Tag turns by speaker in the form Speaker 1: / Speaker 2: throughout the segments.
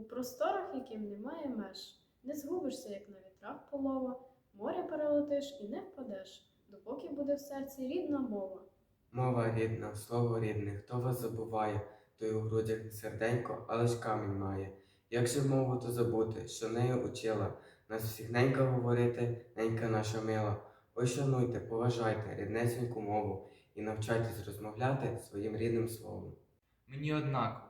Speaker 1: У просторах, яким немає меж, не згубишся, як на вітрах полова, море перелетиш і не впадеш, допоки буде в серці рідна мова.
Speaker 2: Мова рідна, слово рідне, хто вас забуває, той у грудях не серденько, але ж камінь має. Як же мову то забути, що нею учила, нас всіх ненька говорити, ненька наша мила. Ой, шануйте, поважайте ріднесеньку мову і навчайтесь розмовляти своїм рідним словом.
Speaker 3: Мені однаково,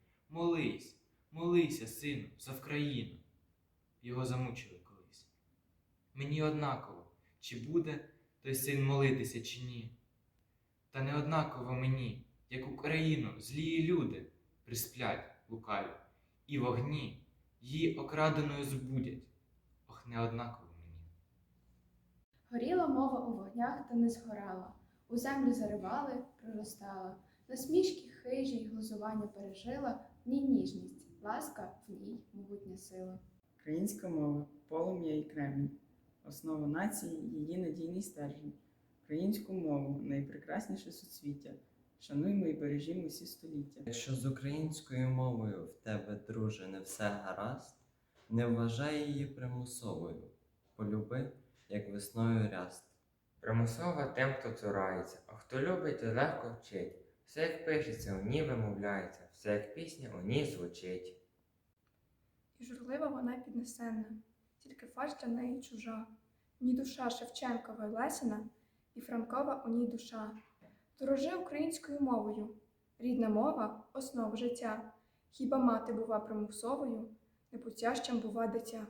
Speaker 3: Молись, молися, сину, за Вкраїну. Його замучили колись. Мені однаково, чи буде той син молитися, чи ні. Та не однаково мені, як Україну злії люди присплять лукаві, і вогні її окраденою збудять. Ох, не однаково мені.
Speaker 4: Горіла мова у вогнях та не згорала, у землю заривали, проростала, насмішки хижі й глузування пережила, в ній ніжність, ласка, в ній могутня сила.
Speaker 5: Українська мова полум'я і кремінь, основа нації, її надійний стержень. Українську мову найпрекрасніше суцвіття. Шануймо і бережімо всі століття.
Speaker 6: Якщо з українською мовою в тебе, друже, не все гаразд, не вважай її примусовою, полюби, як весною ряст.
Speaker 7: Примусова тим, хто цурається, а хто любить, той легко вчить. Все як пишеться, у ній вимовляється, все як пісня у ній звучить.
Speaker 8: І журлива вона піднесенна, тільки фальш для неї чужа. В ній душа Шевченкова й Лесіна, і Франкова у ній душа. Дорожи українською мовою. Рідна мова основа життя. Хіба мати бува примусовою, непутящим бува дитя.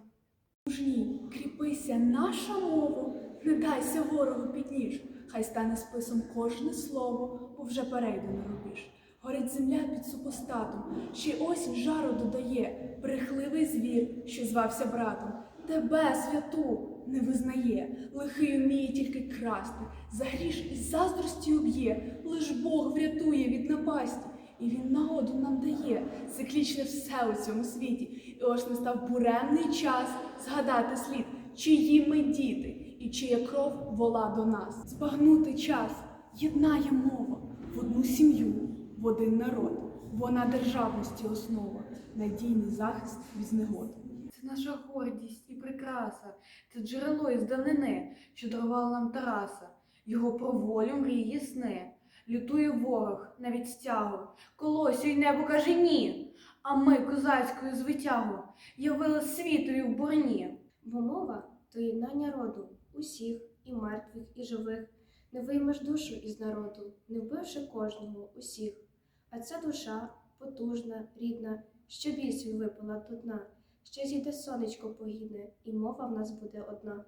Speaker 9: Мужній, кріпися, наша мова, не дайся ворогу під ніж, хай стане списом кожне слово, бо вже перейде на рубіж. Горить земля під супостатом, ще й осінь жару додає, брехливий звір, що звався братом, тебе, святу, не визнає, лихий уміє тільки красти, за гріш і заздрості уб'є, лиш Бог врятує від напасті. І він нагоду нам дає циклічне все у цьому світі. І ось настав буремний час згадати слід, чиї ми діти і чия кров вола до нас. Збагнути час єднає мова в одну сім'ю, в один народ. Вона державності основа, надійний захист від негод.
Speaker 10: Це наша гордість і прикраса, це джерело із давнини, що дарувало нам Тараса, його про волю мрії сни. Лютує ворог навіть стягу, колосю й небо каже ні. А ми козацькою звитягу явили світові в борні.
Speaker 11: Бо мова то єднання роду, усіх, і мертвих, і живих. Не виймеш душу із народу, не вбивши кожного, усіх. А ця душа потужна, рідна, що біль свій випала до дна, ще зійде сонечко погідне, і мова в нас буде одна.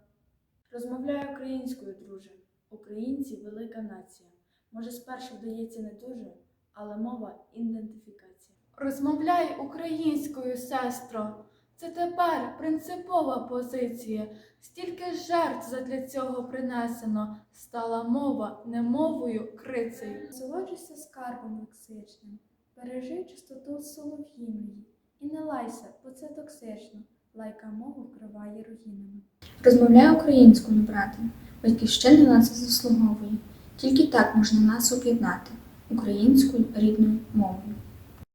Speaker 12: Розмовляй українською, друже. Українці велика нація. Може, спершу вдається не дуже, але мова ідентифікація.
Speaker 9: Розмовляй українською, сестро. Це тепер принципова позиція. Стільки жертв задля цього принесено. Стала мова не мовою крицею.
Speaker 4: Насолоджуйся скарбом лексичним, бережи чистоту солов'їної. І не лайся, бо це токсично. Лайка мову вкриває руїнами.
Speaker 13: Розмовляй українською, брате, батьківщина на це заслуговує. Тільки так можна нас об'єднати українською рідною мовою.